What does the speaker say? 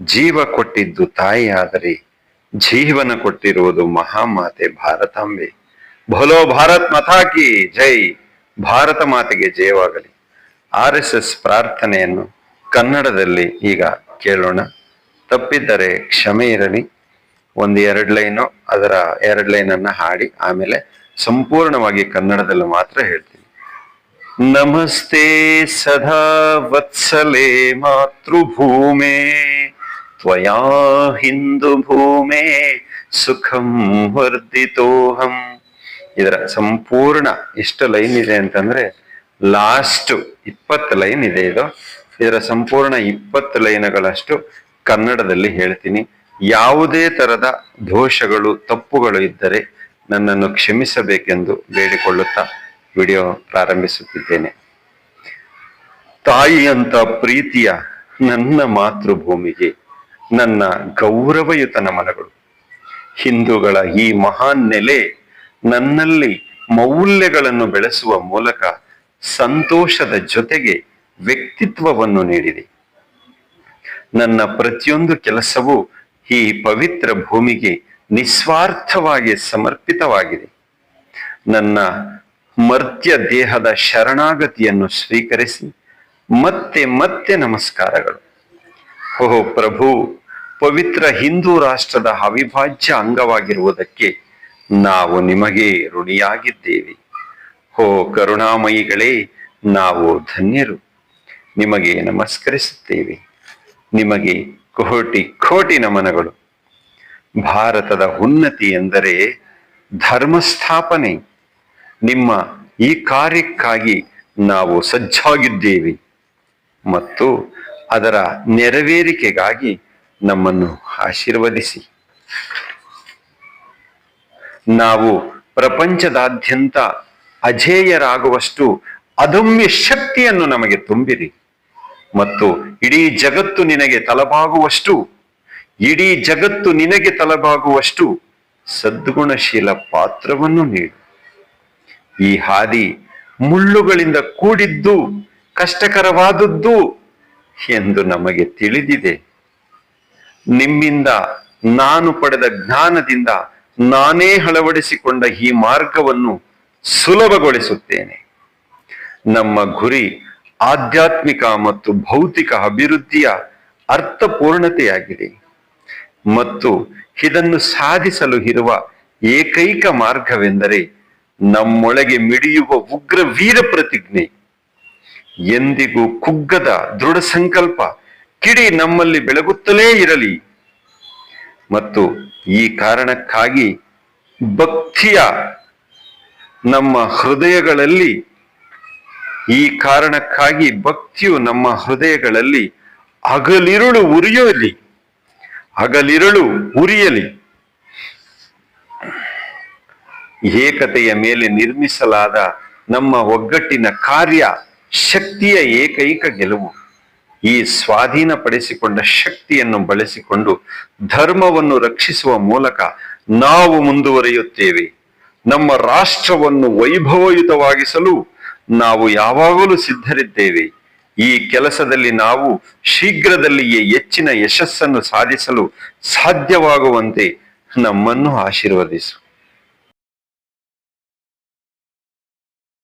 ಜೀವ ಕೊಟ್ಟಿದ್ದು ತಾಯಿಯಾದರೆ ಜೀವನ ಕೊಟ್ಟಿರುವುದು ಮಹಾಮಾತೆ ಭಾರತಾಂಬೆ. ಭಲೋ ಭಾರತ್ ಮಥಾಕಿ ಜೈ. ಭಾರತ ಮಾತೆಗೆ ಜಯವಾಗಲಿ. ಆರ್ ಎಸ್ ಎಸ್ ಪ್ರಾರ್ಥನೆಯನ್ನು ಕನ್ನಡದಲ್ಲಿ ಈಗ ಕೇಳೋಣ. ತಪ್ಪಿದ್ದರೆ ಕ್ಷಮೆ ಇರಲಿ. ಒಂದು ಎರಡು ಲೈನು, ಅದರ ಎರಡು ಲೈನನ್ನ ಹಾಡಿ, ಆಮೇಲೆ ಸಂಪೂರ್ಣವಾಗಿ ಕನ್ನಡದಲ್ಲಿ ಮಾತ್ರ ಹೇಳ್ತೀನಿ. ನಮಸ್ತೆ ಸದಾ ವತ್ಸಲೆ ಮಾತೃಭೂಮೆ. ತ್ವಯಾ ಹಿಂದೂ ಭೂಮೆ ಸುಖಂ ವರ್ಧಿತೋಹಂ ಇದರ ಸಂಪೂರ್ಣ ಎಷ್ಟು ಲೈನ್ ಇದೆ ಅಂತಂದ್ರೆ, ಲಾಸ್ಟ್ ಇಪ್ಪತ್ತು ಲೈನ್ ಇದೆ ಇದು. ಇದರ ಸಂಪೂರ್ಣ ಇಪ್ಪತ್ತು ಲೈನ್ಗಳಷ್ಟು ಕನ್ನಡದಲ್ಲಿ ಹೇಳ್ತೀನಿ. ಯಾವುದೇ ತರದ ದೋಷಗಳು, ತಪ್ಪುಗಳು ಇದ್ದರೆ ನನ್ನನ್ನು ಕ್ಷಮಿಸಬೇಕೆಂದು ಬೇಡಿಕೊಳ್ಳುತ್ತಾ ವಿಡಿಯೋ ಪ್ರಾರಂಭಿಸುತ್ತಿದ್ದೇನೆ. ತಾಯಿಯಂತ ಪ್ರೀತಿಯ ನನ್ನ ಮಾತೃಭೂಮಿಗೆ ನನ್ನ ಗೌರವಯುತ ನಮನಗಳು ಹಿಂದೂಗಳ ಈ ಮಹಾನ್ ನೆಲೆ ನನ್ನಲ್ಲಿ ಮೌಲ್ಯಗಳನ್ನು ಬೆಳೆಸುವ ಮೂಲಕ ಸಂತೋಷದ ಜೊತೆಗೆ ವ್ಯಕ್ತಿತ್ವವನ್ನು ನೀಡಿದೆ. ನನ್ನ ಪ್ರತಿಯೊಂದು ಕೆಲಸವೂ ಈ ಪವಿತ್ರ ಭೂಮಿಗೆ ನಿಸ್ವಾರ್ಥವಾಗಿ ಸಮರ್ಪಿತವಾಗಿದೆ. ನನ್ನ ಮರ್ತ್ಯ ದೇಹದ ಶರಣಾಗತಿಯನ್ನು ಸ್ವೀಕರಿಸಿ ಮತ್ತೆ ಮತ್ತೆ ನಮಸ್ಕಾರಗಳು. ಓಹೋ ಪ್ರಭು ಪವಿತ್ರ ಹಿಂದೂ ರಾಷ್ಟ್ರದ ಅವಿಭಾಜ್ಯ ಅಂಗವಾಗಿರುವುದಕ್ಕೆ ನಾವು ನಿಮಗೆ ಋಣಿಯಾಗಿದ್ದೇವೆ. ಹೋ ಕರುಣಾಮಯಿಗಳೇ, ನಾವು ಧನ್ಯರು. ನಿಮಗೆ ನಮಸ್ಕರಿಸುತ್ತೇವೆ. ನಿಮಗೆ ಕೋಟಿ ಕೋಟಿ ನಮನಗಳು. ಭಾರತದ ಉನ್ನತಿ ಎಂದರೆ ಧರ್ಮ ಸ್ಥಾಪನೆ ನಿಮ್ಮ ಈ ಕಾರ್ಯಕ್ಕಾಗಿ ನಾವು ಸಜ್ಜಾಗಿದ್ದೇವೆ. ಮತ್ತು ಅದರ ನೆರವೇರಿಕೆಗಾಗಿ ನಮ್ಮನ್ನು ಆಶೀರ್ವದಿಸಿ. ನಾವು ಪ್ರಪಂಚದಾದ್ಯಂತ ಅಜೇಯರಾಗುವಷ್ಟು ಅದಮ್ಯ ಶಕ್ತಿಯನ್ನು ನಮಗೆ ತುಂಬಿರಿ. ಮತ್ತು ಇಡೀ ಜಗತ್ತು ನಿನಗೆ ತಲಬಾಗುವಷ್ಟು ಇಡೀ ಜಗತ್ತು ನಿನಗೆ ತಲಬಾಗುವಷ್ಟು ಸದ್ಗುಣಶೀಲ ಪಾತ್ರವನ್ನು ನೀಡು. ಈ ಹಾದಿ ಮುಳ್ಳುಗಳಿಂದ ಕೂಡಿದ್ದು, ಕಷ್ಟಕರವಾದದ್ದು ಎಂದು ನಮಗೆ ತಿಳಿದಿದೆ. ನಿಮ್ಮಿಂದ ನಾನು ಪಡೆದ ಜ್ಞಾನದಿಂದ ನಾನೇ ಅಳವಡಿಸಿಕೊಂಡ ಈ ಮಾರ್ಗವನ್ನು ಸುಲಭಗೊಳಿಸುತ್ತೇನೆ. ನಮ್ಮ ಗುರಿ ಆಧ್ಯಾತ್ಮಿಕ ಮತ್ತು ಭೌತಿಕ ಅಭಿವೃದ್ಧಿಯ ಅರ್ಥಪೂರ್ಣತೆಯಾಗಿದೆ ಮತ್ತು ಇದನ್ನು ಸಾಧಿಸಲು ಇರುವ ಏಕೈಕ ಮಾರ್ಗವೆಂದರೆ ನಮ್ಮೊಳಗೆ ಮಿಡಿಯುವ ಉಗ್ರ ವೀರ ಪ್ರತಿಜ್ಞೆ. ಎಂದಿಗೂ ಕುಗ್ಗದ ದೃಢ ಸಂಕಲ್ಪ ಕಿಡಿ ನಮ್ಮಲ್ಲಿ ಬೆಳಗುತ್ತಲೇ ಇರಲಿ. ಮತ್ತು ಈ ಕಾರಣಕ್ಕಾಗಿ ಭಕ್ತಿಯ ನಮ್ಮ ಹೃದಯಗಳಲ್ಲಿ, ಈ ಕಾರಣಕ್ಕಾಗಿ ಭಕ್ತಿಯು ನಮ್ಮ ಹೃದಯಗಳಲ್ಲಿ ಹಗಲಿರುಳು ಉರಿಯಲಿ. ಹಗಲಿರುಳು ಉರಿಯಲಿ. ಏಕತೆಯ ಮೇಲೆ ನಿರ್ಮಿಸಲಾದ ನಮ್ಮ ಒಗ್ಗಟ್ಟಿನ ಕಾರ್ಯ ಶಕ್ತಿಯ ಏಕೈಕ ಗೆಲುವು. ಈ ಸ್ವಾಧೀನಪಡಿಸಿಕೊಂಡ ಶಕ್ತಿಯನ್ನು ಬಳಸಿಕೊಂಡು ಧರ್ಮವನ್ನು ರಕ್ಷಿಸುವ ಮೂಲಕ ನಾವು ಮುಂದುವರಿಯುತ್ತೇವೆ. ನಮ್ಮ ರಾಷ್ಟ್ರವನ್ನು ವೈಭವಯುತವಾಗಿಸಲು ನಾವು ಯಾವಾಗಲೂ ಸಿದ್ಧರಿದ್ದೇವೆ. ಈ ಕೆಲಸದಲ್ಲಿ ನಾವು ಶೀಘ್ರದಲ್ಲಿಯೇ ಹೆಚ್ಚಿನ ಯಶಸ್ಸನ್ನು ಸಾಧಿಸಲು ಸಾಧ್ಯವಾಗುವಂತೆ ನಮ್ಮನ್ನು ಆಶೀರ್ವದಿಸು.